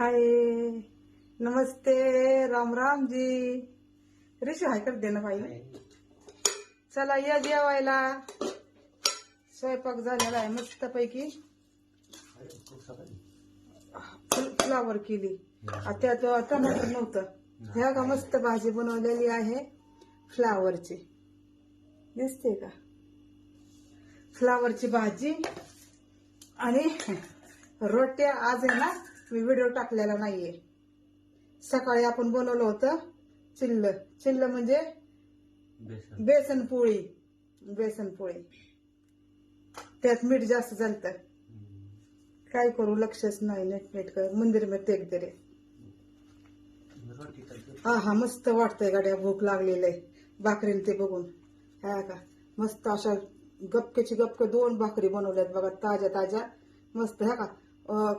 हाय. नमस्ते राम राम जी ऋषी हाय कर देना बाई. चला या जेवायला. स्वयंपाक झालेला आहे मस्त पैकी फ्लावर केली. आता त्यात टमाटर नव्हतं. ह्या का मस्त भाजी बनवलेली आहे फ्लावरची. दिसते का? फ्लावरची भाजी आणि रोट्या आज आहे ना मी व्हिडिओ टाकलेला नाहीये. सकाळी आपण बनवलं होतं चिल्ल. चिल्ल म्हणजे बेसन. बेसन पोळी. बेसन पोळी. त्यात मीठ जास्त झालं काय करू लक्षच नाही नेट नेट कर मंदिरमध्ये टेक दे हा हा मस्त वाटतंय गाड्या. भूक लागलेलं आहे. भाकरीन ते बघून. हा का? मस्त अशा गपकेची गपके दोन भाकरी बनवल्यात बघा ताज्या ताज्या. मस्त ह्या का?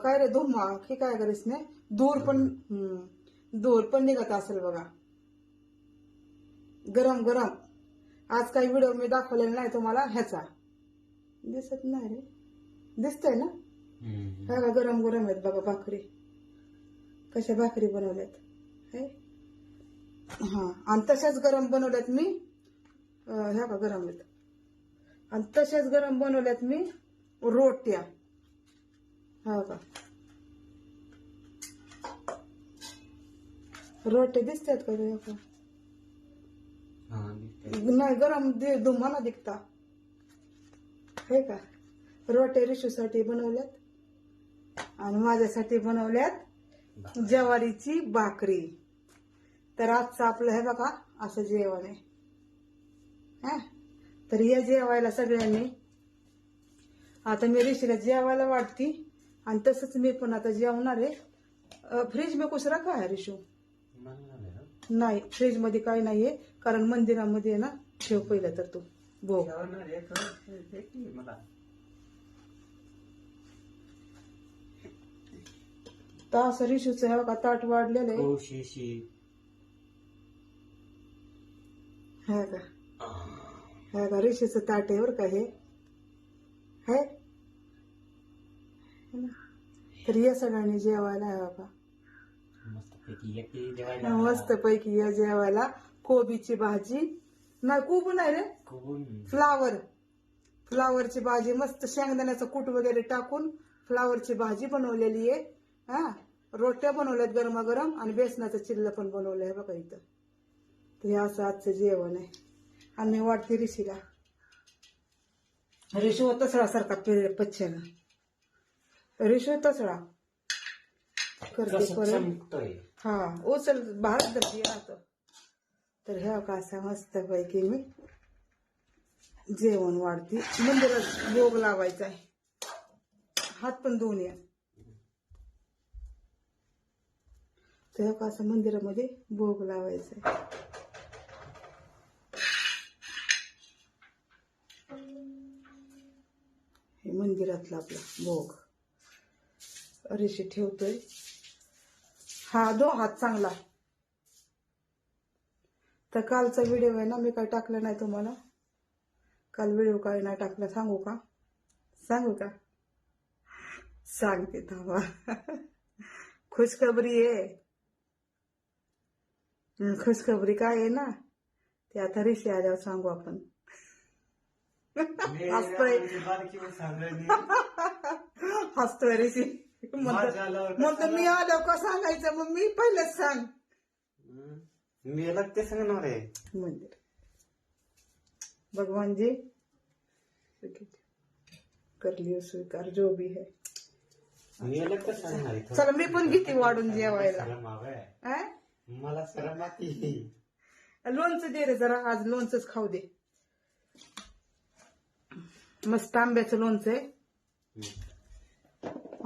काय रे धुमा की काय करीस ने? दूर पण दूर पण निघत असेल बघा. गरम गरम. आज काही व्हिडिओ मी दाखवलेला नाही तुम्हाला ह्याचा. दिसत नाही रे. दिसतंय ना? हा का गरम गरम आहेत बघा भाकरी. कशा भाकरी बनवल्यात. हे? हा आणि तशाच गरम बनवल्यात मी. ह्या का गरम आहेत. आणि तशाच गरम बनवल्यात मी रोट्या. हा का? रोट्या दिसतात का का? नाही गरम दे धुमाना दिखता. हे का? रोटे रिशूसाठी बनवल्यात आणि माझ्यासाठी बनवल्यात ज्वारीची भाकरी. तर आजचं आपलं हे बघा असं जेवण आहे. हा? तर या जेवायला सगळ्यांनी आता मी ऋषीला जेवायला वाटती आणि तसंच मी पण आता जेवणार आहे. फ्रीज में कुछ रखा है ऋषू नाही फ्रीजमध्ये काही नाहीये. कारण मंदिरामध्ये आहे ना ठेव पहिलं तर तू. भोग मला. तर असं ऋषूचं हे बघा ताट वाढलेलं आहे. हा का हा का ऋषीचं ताट आहे बरं का हे? है ना? तर या सगळ्यांनी जेवायला आहे बाबा. मस्त पैकी या जेवायला. कोबीची भाजी. नाही कोबी नाही रे. फ्लावर. फ्लावरची भाजी मस्त शेंगदाण्याचं कूट वगैरे टाकून फ्लावरची भाजी बनवलेली आहे. हा रोट्या बनवल्यात गरमागरम आणि बेसनाचं चिल्ल पण बनवलं आहे बघा इथं. तर हे असं आजचं जेवण आहे. आणि वाटते ऋषीला. ऋषू तसळासारखा पे पच्छेनं तसळा. करते कसं परत हा उचल दर्शी राहतो तर ह्या का असा मस्त पैकी मी जेवण वाढते. मंदिरात भोग लावायचा आहे. हात पण धुवून या. तर ह्या का असं मंदिरामध्ये भोग लावायचा आहे. हे मंदिरातला आपला भोग. ऋषी ठेवतोय. हा दो हात चांगला. तर कालचा व्हिडिओ आहे ना मी काय टाकलं नाही तुम्हाला. काल व्हिडिओ काय नाही टाकला सांगू का? सांगू का? सांगते थांबा. खुशखबरी आहे. खुशखबरी काय आहे ना? ते आता ऋषी आल्यावर सांगू आपण. हसतोय. हसतोय ऋषी म्हणतो म्हणतो मी आलो का सांगायचं? मग मी पहिलेच सांग. मी ते सांगणार आहे. मंदिर भगवान जी कर लियो स्वीकार जो भी है चला मी पण घेते वाढून जेवायला? मला शरम लोणचं दे रे जरा आज लोणचंच खाऊ दे. मस्त आंब्याचं लोणचं आहे.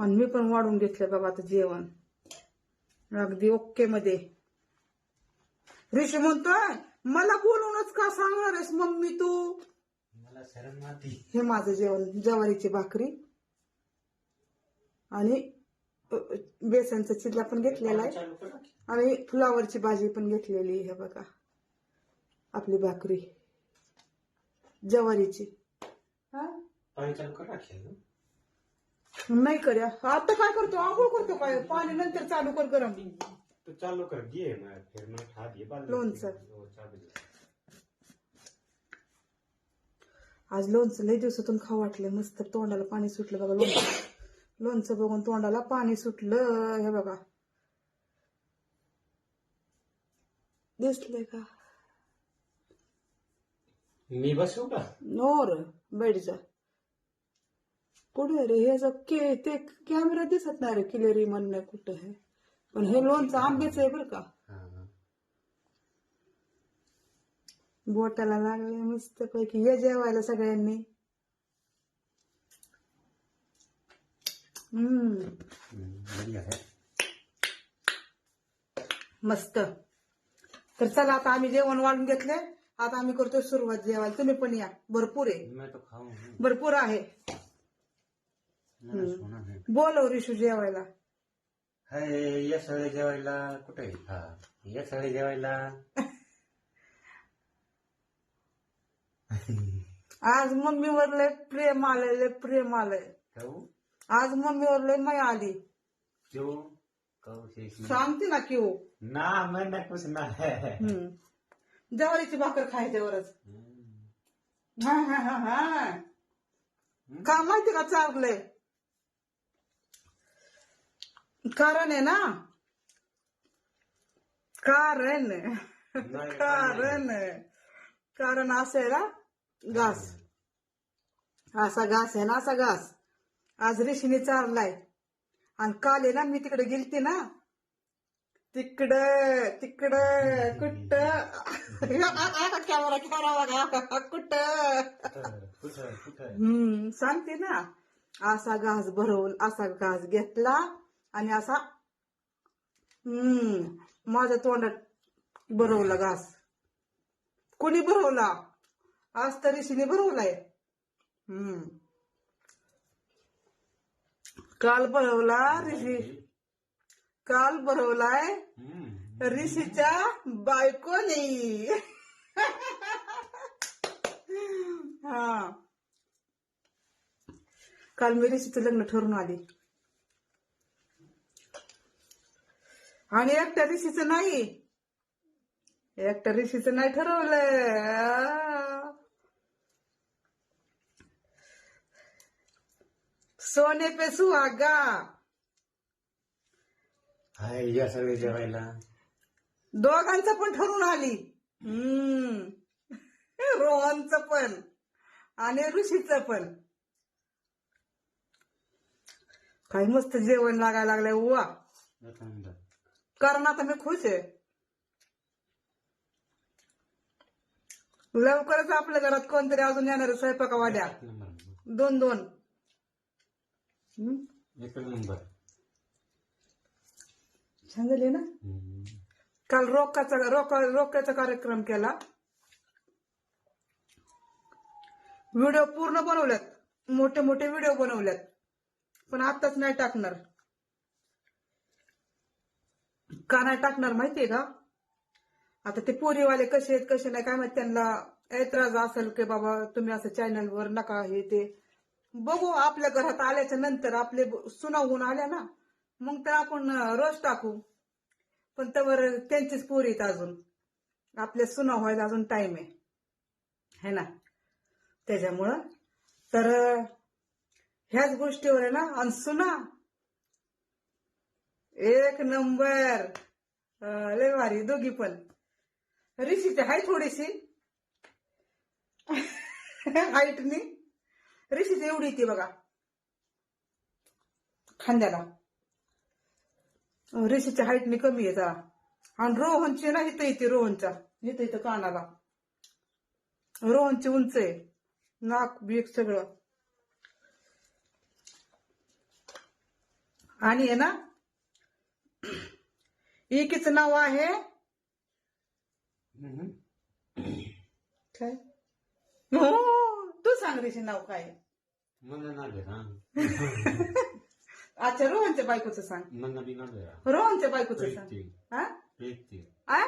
आणि मी पण वाढून घेतलं बाबा आता जेवण. अगदी ओके मध्ये. ऋषी म्हणतोय मला बोलूनच का सांगणार आहेस मम्मी तू? मला शरम आती हे माझं जेवण ज्वारीची भाकरी. आणि बेसनचा चिल्ला पण घेतलेला आहे. आणि फ्लावरची भाजी पण घेतलेली आहे बघा. आपली भाकरी. ज्वारीची. हा पाणी चालू करा की अजून. नाही कर्या आता काय करतो? आंघोळ करतो काय? पाणी नंतर चालू कर गरम. तू चालू कर. फिर खा में। लोणचं. बजे आज लोणचं लय दिवसातून खाऊ वाटलं मस्त तोंडाला पाणी सुटलं बघा लोणचं. लोणचं बघून तोंडाला पाणी सुटलं. हे बघा. दिसले का? मी बसू का? नोर बैठ जा. पुढे रे हे जर के ते कॅमेरा दिसत नाही रे क्लिअरी म्हणणं कुठं आहे? पण हे लोणचं आंब्याचं आहे बरं का. हाँ हाँ. बोटाला लागले मस्त पैकी ये जेवायला सगळ्यांनी. हम्म. हम्म, है मस्त. तर चला आता आम्ही जेवण वाढून घेतले आता आम्ही करतोय सुरुवात जेवायला. तुम्ही पण या. भरपूर आहे. मैं तो खाऊं हूँ। भरपूर आहे. है बोलव रिशू जेवायला. हाय या सगळे जेवायला कुठे हा या सगळे जेवायला. आज मम्मीवर लय प्रेम आलंय लय प्रेम आलंय. कहू आज मम्मीवर लय माया आली. सांगते ना की हो ना मैंने कुछ ना. है हम्म. जवारीची भाकर खायच्यावरच हम्म, हा हा हा हा. का माहिती का चाललंय कारण आहे ना? कारण. कारण. कारण असं आहे ना? घास. असा घास आहे ना असा घास. आज ऋषीने चारलाय. आणि काल आहे ना मी तिकडे गेलते ना? तिकडं तिकडं कुठ? कॅमेरा कॅमेरा बघा कुठं हम्म सांगते ना. असा घास भरवल असा घास घेतला. आणि असा हम्म माझ्या तोंडात भरवला घास. कोणी भरवला? आज तर ऋषीने भरवलाय. हम्म. काल भरवला ऋषी. काल भरवलाय हम्म, ऋषीच्या बायकोनी. हा. काल मी ऋषीचं लग्न ठरून आली. आणि एकट्या ऋषीचं नाही. एकट्या ऋषीचं नाही ठरवलं. सोने पे सुहागा. हाय या सगळे जेवायला. दोघांचं पण ठरून आली. हम्म. रोहनचं पण. आणि ऋषीचं पण. काही मस्त जेवण लागायला लागलंय वा कारण आता मी खुश आहे. लवकरच आपल्या घरात कोणतरी अजून येणार आहे स्वयंपाका वाड्या एक नंबर. दोन दोन. एक नंबर. छान झाली ना काल रोकाचा रोक रोक्याचा कार्यक्रम केला. व्हिडिओ पूर्ण बनवल्यात मोठे मोठे व्हिडिओ बनवल्यात पण आताच नाही टाकणार. का नाही टाकणार माहितीये का? आता ते पोरीवाले कसे आहेत कसे नाही काय माहिती त्यांना ऐतराज असेल की बाबा तुम्ही असं चॅनलवर नका हे ते. बघू आपल्या घरात आल्याच्यानंतर आपले सुनावून आल्या ना मग तर आपण रोज टाकू. पण त्यावर त्यांचीच पोरी आहेत अजून. आपल्या सुना व्हायला अजून टाइम आहे. है ना? त्याच्यामुळं तर ह्याच गोष्टीवर आहे ना आणि सुना एक नंबर. अं, लय भारी. दोघी पण. ऋषीची हाय थोडीशी. हाईटनी ऋषीची एवढी ती बघा. खांद्याला. रिषीच्या हाईटनी कमी आहे जरा. आणि रोहनची ना इथं येते रोहनच्या. इथं इथं कानाला. रोहनची उंच आहे. नाक बीक सगळं. आणि आहे ना एकीचं नाव आहे. काय? हो तू सांग ऋषी नाव काय? मला अच्छा रोहनच्या बायकोचं सांग. मला बी रोहनच्या बायकोचं सांग. प्रीती हा? प्रीती. आ?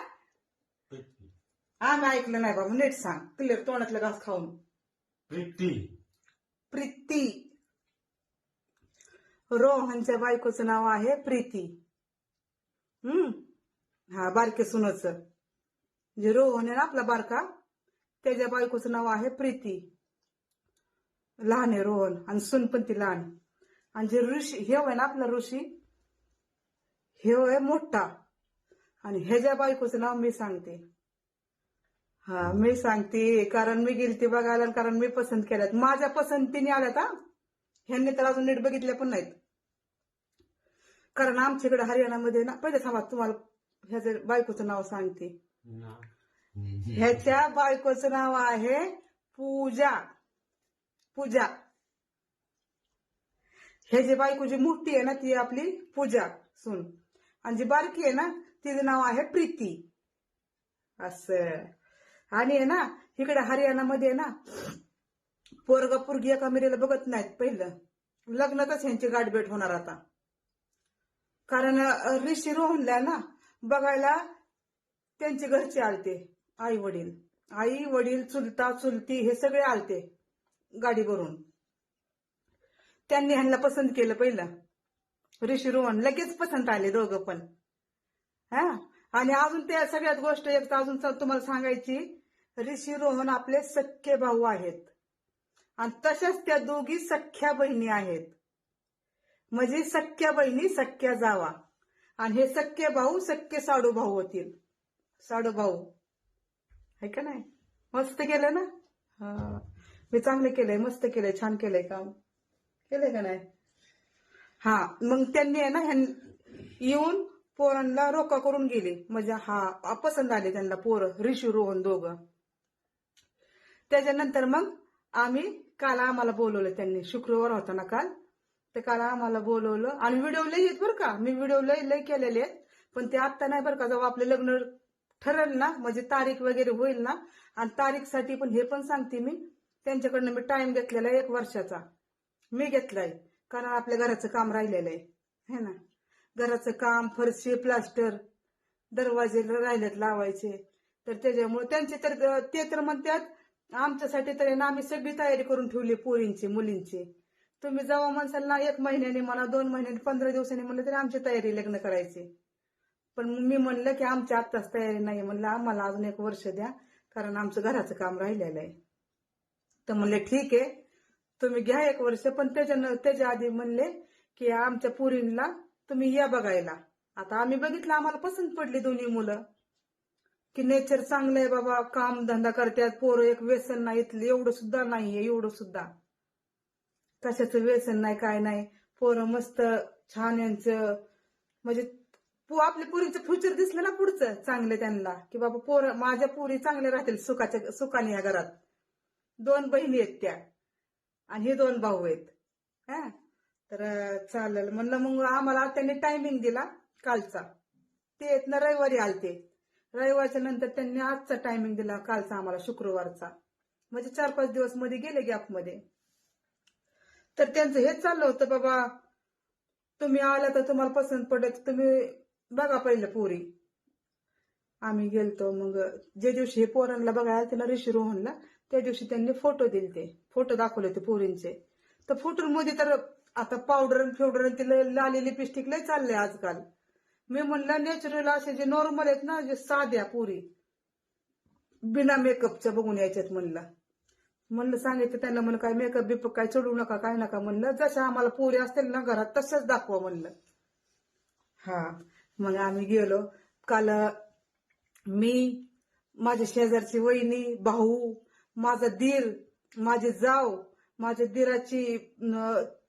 प्रीती. आम्ही ऐकलं नाही बाबा नीट सांग. क्लिअर तोंडातलं घास खाऊन. प्रीती. प्रीती. रोहनच्या बायकोचं नाव आहे प्रीती. हम्म. हा बारके सुनच. जे म्हणजे रोहन आहे ना आपला बारका? त्याच्या बायकोचं नाव आहे प्रीती. लहान आहे रोहन आणि सुन पण ती लहान. आणि जे ऋषी हे आहे ना आपला ऋषी? हे आहे मोठा. आणि ह्याच्या बायकोचं नाव मी सांगते. हा मी सांगते कारण मी गेलते बघायला कारण मी पसंत केल्यात. माझ्या पसंतीने आल्यात हा. ह्यांनी तर अजून नीट बघितल्या पण नाहीत. कारण आमच्याकडे हरियाणामध्ये ना पहिले थांबा तुम्हाला ह्याचं बायकोचं नाव सांगते. ह्याच्या बायकोचं नाव आहे पूजा. पूजा. ह्याची बायको जी मोठी आहे ना ती आपली पूजा सून. आणि जी बारकी आहे ना तिचं नाव आहे प्रीती. असं. आणि आहे ना इकडे हरियाणामध्ये आहे ना पोरगा पोरगी एका मिरेला बघत नाहीत पहिलं. लग्नातच ह्यांची गाठभेट होणार आता. कारण ऋषी रोहनला ना बघायला त्यांचे घरचे आलते आई वडील आई वडील चुलता चुलती हे सगळे आलते गाडी भरून. त्यांनी ह्यांना पसंत केलं पहिलं. ऋषी रोहन लगेच पसंत आले दोघं पण. हा? आणि अजून त्या सगळ्यात गोष्ट एक तर अजून तुम्हाला सांगायची ऋषी रोहन आपले सख्खे भाऊ आहेत. आणि तशाच त्या दोघी सख्ख्या बहिणी आहेत. म्हणजे सख्ख्या बहिणी सख्ख्या जावा. आणि हे सख्खे भाऊ सख्खे साडू भाऊ होतील. साडू भाऊ. आहे का नाही? मस्त केलं ना? हा. मी चांगले केलंय मस्त केलंय छान केलंय काम. केलंय का नाही? हा. मग त्यांनी आहे ना ह्यां- येऊन पोरांना रोका करून गेले. म्हणजे हा पसंत आले त्यांना पोरं ऋषी रोहन दोघं. त्याच्यानंतर मग आम्ही काल आम्हाला बोलवलं त्यांनी. शुक्रवार होता ना काल. ते काल आम्हाला बोलवलं. आणि व्हिडिओ लय आहेत बरं का. मी व्हिडिओ लय लय केलेले आहेत. पण ते आत्ता नाही बरं का. जेव्हा आपलं लग्न ठरल ना म्हणजे तारीख वगैरे होईल ना. आणि तारीखसाठी पण हे पण सांगते मी. त्यांच्याकडनं मी टाइम घेतलेला आहे एक वर्षाचा. मी घेतलाय. कारण आपल्या घराचं काम राहिलेलं आहे. है ना. घराचं काम फरशी प्लास्टर दरवाजे राहिलेत लावायचे. तर त्याच्यामुळे त्यांचे तर ते तर म्हणतात आमच्यासाठी तर ना आम्ही सगळी तयारी करून ठेवली पोरींची मुलींची. तुम्ही जेव्हा म्हणसाल ना एक महिन्याने मला दोन महिन्याने पंधरा दिवसांनी म्हणलं तरी आमची तयारी लग्न करायची. पण मग मी म्हणलं की आमची आत्ताच तयारी नाही. म्हणलं आम्हाला अजून एक वर्ष द्या कारण आमचं घराचं काम राहिलेलं आहे. तर म्हणले ठीक आहे तुम्ही घ्या एक वर्ष. पण त्याच्या त्याच्या आधी म्हणले की आमच्या पुरीला तुम्ही या बघायला. आता आम्ही बघितलं आम्हाला पसंत पडली दोन्ही मुलं. की नेचर चांगलं आहे बाबा काम धंदा करतात पोरं एक व्यसन नाही इथलं एवढं सुद्धा नाहीये एवढं सुद्धा. तशाचं व्यसन नाही काय नाही. पोरं मस्त छान यांचं. म्हणजे आपल्या पुरीचं फ्युचर दिसलं ना पुढचं चांगलं त्यांना. की बाबा पोरं माझ्या पुरी चांगल्या राहतील सुखाच्या सुखाने या घरात. दोन बहिणी आहेत त्या. आणि हे दोन भाऊ आहेत. हा? तर चालेल. म्हणलं मग आम्हाला त्यांनी टायमिंग दिला कालचा. ते आहेत ना रविवारी आलते. रविवारच्या नंतर त्यांनी आजचा टायमिंग दिला कालचा आम्हाला शुक्रवारचा. म्हणजे चार पाच दिवसमध्ये गेले गॅपमध्ये तर त्यांचं हेच चाललं होतं बाबा. तुम्ही आला तर तुम्हाला पसंत पडत तुम्ही बघा पहिलं पोरी. आम्ही गेलतो मग ज्या दिवशी हे पोरांना बघायला त्यांना ऋषी रोहनला त्या दिवशी त्यांनी फोटो दिले ते. फोटो दाखवले होते पोरींचे. तर फोटोमध्ये तर आता पावडर फेवडर आणि ते लाली लिपस्टिक लय चाललंय आजकाल. मी म्हणलं नॅचरल असे जे नॉर्मल आहेत ना जे साध्या पोरी बिना मेकअपच्या बघून यायच्यात म्हणलं. म्हणलं सांगितलं त्यांना म्हणलं काय मेकअप बिपअप काय चढवू नका काय नका म्हणलं. जशा आम्हाला पोरी असतील ना घरात तशाच दाखवा म्हणलं. हा मग आम्ही गेलो. काल मी माझ्या शेजारची वहिनी भाऊ माझा दीर माझे जाव माझ्या दीराची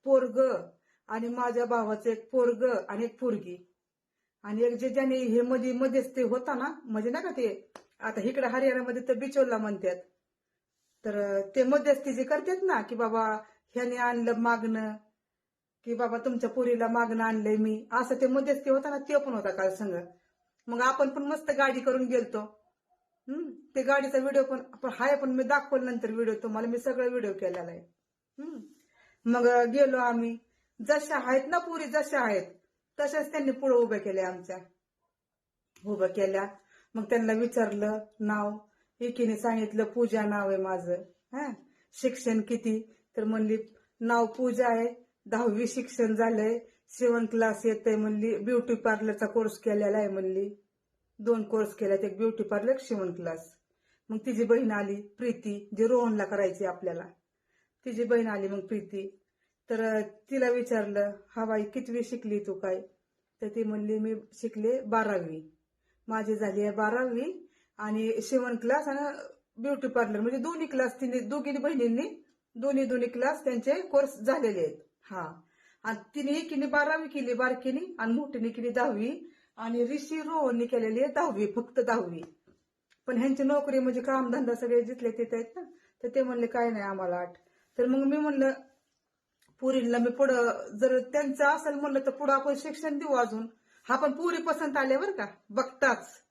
पोरग आणि माझ्या भावाचं एक पोरग आणि एक पोरगी. आणि एक जे ज्याने हे मध्ये मध्येच ते होता ना म्हणजे नाही का ते आता इकडे हरियाणामध्ये तर बिचोला म्हणतात. तर ते मध्यस्थी जे करतात ना की बाबा ह्याने आणलं मागणं की बाबा तुमच्या पुरीला मागणं आणलंय मी. असं ते मध्यस्थी होता ना ते पण होता काल संग. मग आपण पण मस्त गाडी करून गेलतो. हम्म? ते गाडीचा व्हिडिओ पण हाय पण मी दाखवलं नंतर व्हिडिओ तुम्हाला. मी सगळा व्हिडिओ केलेला आहे. हम्म? मग गेलो आम्ही. जशा आहेत ना पुरी जशा आहेत तशाच त्यांनी पुढे उभ्या केल्या आमच्या. उभ्या केल्या. मग त्यांना विचारलं नाव एकीने सांगितलं पूजा नाव आहे माझं. हा? शिक्षण किती? तर म्हणली नाव पूजा आहे. दहावी शिक्षण झालंय. सेवन क्लास येते म्हणली. ब्युटी पार्लरचा कोर्स केलेला आहे म्हणली. दोन कोर्स केल्यात. एक ब्युटी पार्लर शिवण क्लास मग तिची बहीण आली प्रीती जी रोहनला करायची आपल्याला. तिची बहीण आली मग प्रीती. तर तिला विचारलं हा बाई कितवी शिकली तू काय? तर ती म्हणली मी शिकले बारावी. माझी झाली आहे बारावी. आणि शिवण क्लास आणि ब्युटी पार्लर म्हणजे दोन्ही क्लास तिने दोघी बहिणींनी दोन्ही दोन्ही क्लास त्यांचे कोर्स झालेले आहेत. हा. आणि तिने एकीने बारावी केली बारकीने आणि मोठीने केली दहावी. आणि ऋषी रोहनने केलेली आहे दहावी फक्त दहावी. पण ह्यांची नोकरी म्हणजे कामधंदा सगळे जिथले तिथे आहेत ना तर ते म्हणले काय नाही आम्हाला आठ. तर मग मी म्हणलं पुरीला मी पुढं जर त्यांचं असेल म्हणलं तर पुढं आपण शिक्षण देऊ अजून. हा पण पुरी पसंत आले बरं का बघताच.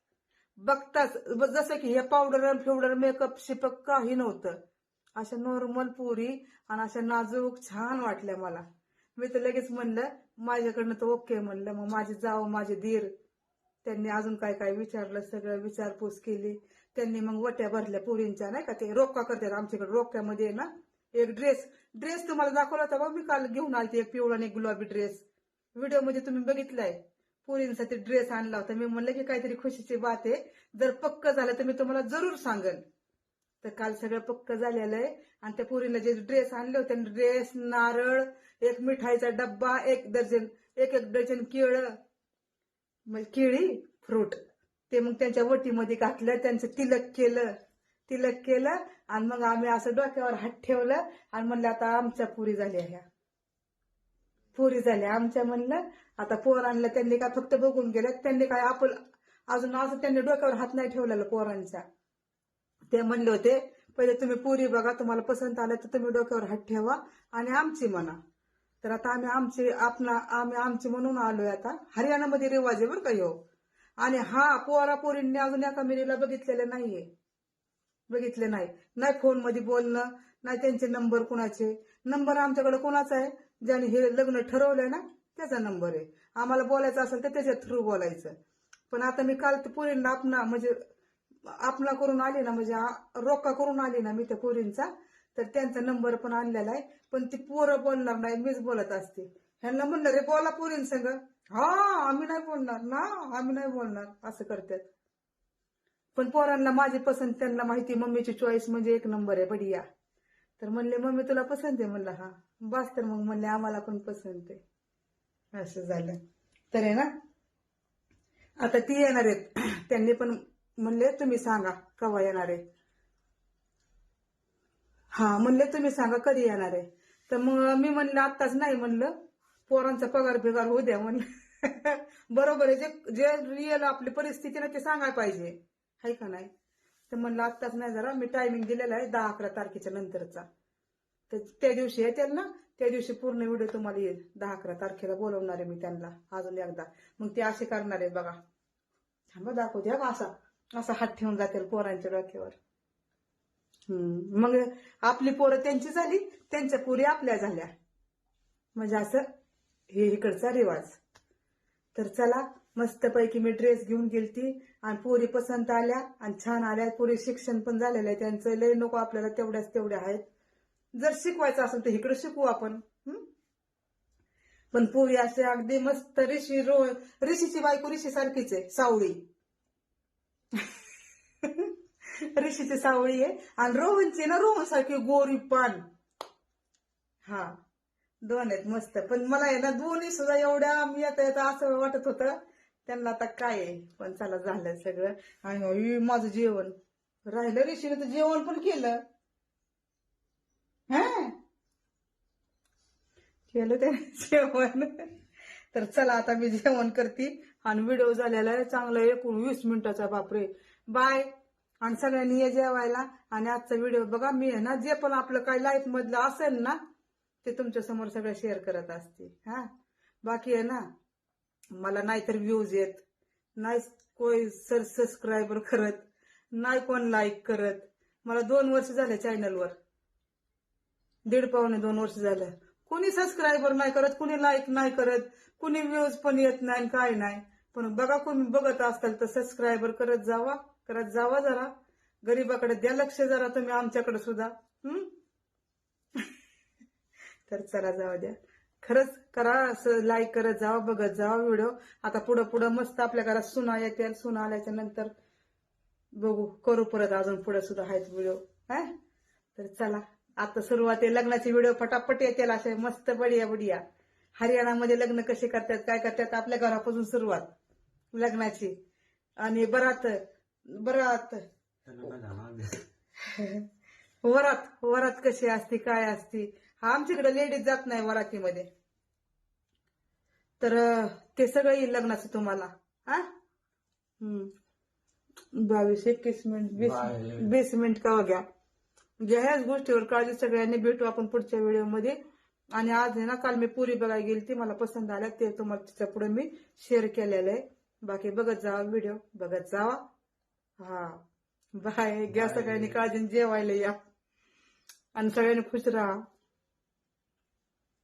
बघताच जसं की हे पावडर फ्युडर मेकअप शिपक काही नव्हतं. अशा नॉर्मल पुरी आणि अशा नाजूक छान वाटल्या मला. मी तर लगेच म्हणलं माझ्याकडनं तर ओके म्हणलं. मग माझे जाव माझे धीर त्यांनी अजून काय काय विचारलं सगळं विचारपूस केली. त्यांनी मग वट्या भरल्या पुरींच्या नाही का? ते रोका करतात आमच्याकडे रोक्यामध्ये आहे ना एक ड्रेस ड्रेस तुम्हाला दाखवला होता बघ मी काल घेऊन आलते एक पिवळा आणि गुलाबी ड्रेस व्हिडिओमध्ये तुम्ही बघितलाय. पोरींसाठी ड्रेस आणला होता. मी म्हणलं की काहीतरी खुशीची बात आहे. जर पक्क झालं तर मी तुम्हाला जरूर सांगेन. तर काल सगळं पक्क झालेलं आहे. आणि त्या पुरीला जे ड्रेस आणले होते ड्रेस नारळ एक मिठाईचा डब्बा एक दर्जन एक एक डझन केळ म्हणजे केळी फ्रूट. ते मग त्यांच्या वटीमध्ये घातलं त्यांचं तिलक केलं. तिलक केलं आणि मग आम्ही असं डोक्यावर हात ठेवलं आणि म्हणलं आता आमच्या पुरी झाल्या ह्या. पुरी झाल्या. आमच्या म्हणलं आता पोरांना त्यांनी काय फक्त बघून गेलं त्यांनी काय आपण अजून असं त्यांनी डोक्यावर हात नाही ठेवलेला पोरांचा. ते म्हणले होते पहिले तुम्ही पुरी बघा तुम्हाला पसंत आलं तर तुम्ही डोक्यावर हात ठेवा आणि आमची म्हणा. तर आता आम्ही आमची आपला आम्ही आमची म्हणून आलोय आता. हरियाणामध्ये रिवाज आहे बरं का ह्यो आणि हा पोरा पोरींनी अजून एका मिरीला बघितलेलं नाहीये. बघितले नाही. नाही फोनमध्ये बोलणं नाही त्यांचे नंबर कुणाचे. नंबर आमच्याकडे कोणाचा आहे? ज्याने हे लग्न ठरवलंय ना? त्याचा नंबर आहे. आम्हाला बोलायचं असेल तर त्याच्या थ्रू बोलायचं. पण आता मी काल ते पुरींना आपणा म्हणजे आपला करून आली ना म्हणजे रोका करून आली ना मी त्या पुरींचा तर त्यांचा नंबर पण आणलेला आहे. पण ती पोरं बोलणार नाही मीच बोलत असते. ह्यांना म्हणलं रे बोला पुरीन संग. हा आम्ही नाही बोलणार ना आम्ही नाही बोलणार असं करतात. पण पोरांना माझी पसंत त्यांना माहिती मम्मीची चॉईस म्हणजे एक नंबर आहे बढिया. तर म्हणले मम्मी तुला पसंत आहे? म्हणलं हा. बस तर मग म्हणले आम्हाला पण पसंत आहे. असं झालं. तर आहे ना आता ती येणार आहेत. त्यांनी पण म्हणले तुम्ही सांगा केव्हा येणार आहे. हा म्हणले तुम्ही सांगा कधी येणार आहे. तर मग मी म्हणलं आत्ताच नाही म्हणलं. पोरांचा पगार बिगार होऊ द्या म्हणलं. बरोबर आहे जे जे रिअल आपली परिस्थिती ना ते सांगायला पाहिजे. आहे का नाही? तर म्हणलं आत्ताच नाही जरा. मी टायमिंग दिलेला आहे दहा अकरा तारखेच्या नंतरचा. तर त्या दिवशी येतील ना त्या दिवशी पूर्ण व्हिडिओ तुम्हाला येईल. दहा अकरा तारखेला बोलवणार आहे मी त्यांना अजून एकदा. मग ते असे करणार आहे बघा. थांबा दाखवू द्या असा असा हात ठेवून जातील पोरांच्या डोक्यावर. हम्म. मग आपली पोरं त्यांची झाली त्यांच्या पोरी आपल्या झाल्या. म्हणजे असं हे इकडचा रिवाज. तर चला मस्तपैकी मी ड्रेस घेऊन गेलती आणि पोरी पसंत आल्या आणि छान आल्या पोरी शिक्षण पण झालेलं आहे त्यांचं. लय नको आपल्याला तेवढ्याच तेवढ्या आहेत. जर शिकवायचं असेल तर इकडे शिकवू आपण पण पोरी असे अगदी मस्त ऋषी रो ऋषीची बायको ऋषी सारखीच आहे सावळी. ऋषीची सावळी आहे. आणि रोहनची ना रोहन सारखी गोरी पान. हा दोन आहेत मस्त. पण मला आहे ना दोन्ही सुद्धा एवढ्या मी येता येता असं वाटत होतं. त्यांना आता काय आहे? पण चला झालं सगळं. आणि माझं जेवण. राहिलं ऋषीने तर जेवण पण केलं हा केलं ते जेवण. तर चला आता मी जेवण करते. आणि व्हिडिओ झालेला आहे चांगला एकूण वीस मिनिटाचा बापरे. बाय आणि सगळ्यांनी ये जेवायला. आणि आजचा व्हिडिओ बघा मी आहे ना जे पण आपलं काही लाईफ मधलं असेल ना ते तुमच्यासमोर सगळं शेअर करत असते. हा? बाकी आहे ना मला नाहीतर व्ह्यूज येत. नाही कोण सर सबस्क्रायबर करत नाही कोण लाईक करत. मला दोन वर्ष झाले चॅनलवर दीड पावणे दोन वर्ष झालं. कुणी सबस्क्रायबर नाही करत कुणी लाईक नाही करत कुणी व्ह्यूज पण येत नाही काय नाही. पण बघा कोणी बघत असताल तर सबस्क्रायबर करत जावा करत जावा जरा. गरीबाकडे द्या लक्ष जरा तुम्ही आमच्याकडे सुद्धा. हम्म? तर चला जावा द्या. खरंच करा असं लाईक करत जावा बघत जावा व्हिडिओ आता पुढं पुढं मस्त आपल्या घरात सुना येतील सुना आल्याच्यानंतर बघू करू परत अजून पुढे सुद्धा आहेत व्हिडिओ हा? तर चला. आता सुरुवात आहे लग्नाचे व्हिडिओ फटाफट येतील असे मस्त बढिया बढिया. हरियाणामध्ये लग्न कसे करतात काय करतात आपल्या घरापासून सुरुवात. लग्नाची. आणि बरात बरात. वरात वरात कशी असते काय असते. हा आमच्याकडे लेडीज जात नाही वरातीमध्ये. तर ते सगळं येईल लग्नाचं तुम्हाला. हा? हम्म. बावीस एकवीस मिनिट वीस मिनिट का घ्या ह्याच गोष्टीवर काळजी सगळ्यांनी भेटू आपण पुढच्या व्हिडिओमध्ये. आणि आज आहे ना काल मी पुरी बघायला गेली ती मला पसंत आल्या ते तुम्हाला तिच्या पुढे मी शेअर केलेलं आहे. बाकी बघत जावा व्हिडिओ बघत जावा. हा. बाय घ्या. सगळ्यांनी काळजी जेवायला या. आणि सगळ्यांनी खुश राहा.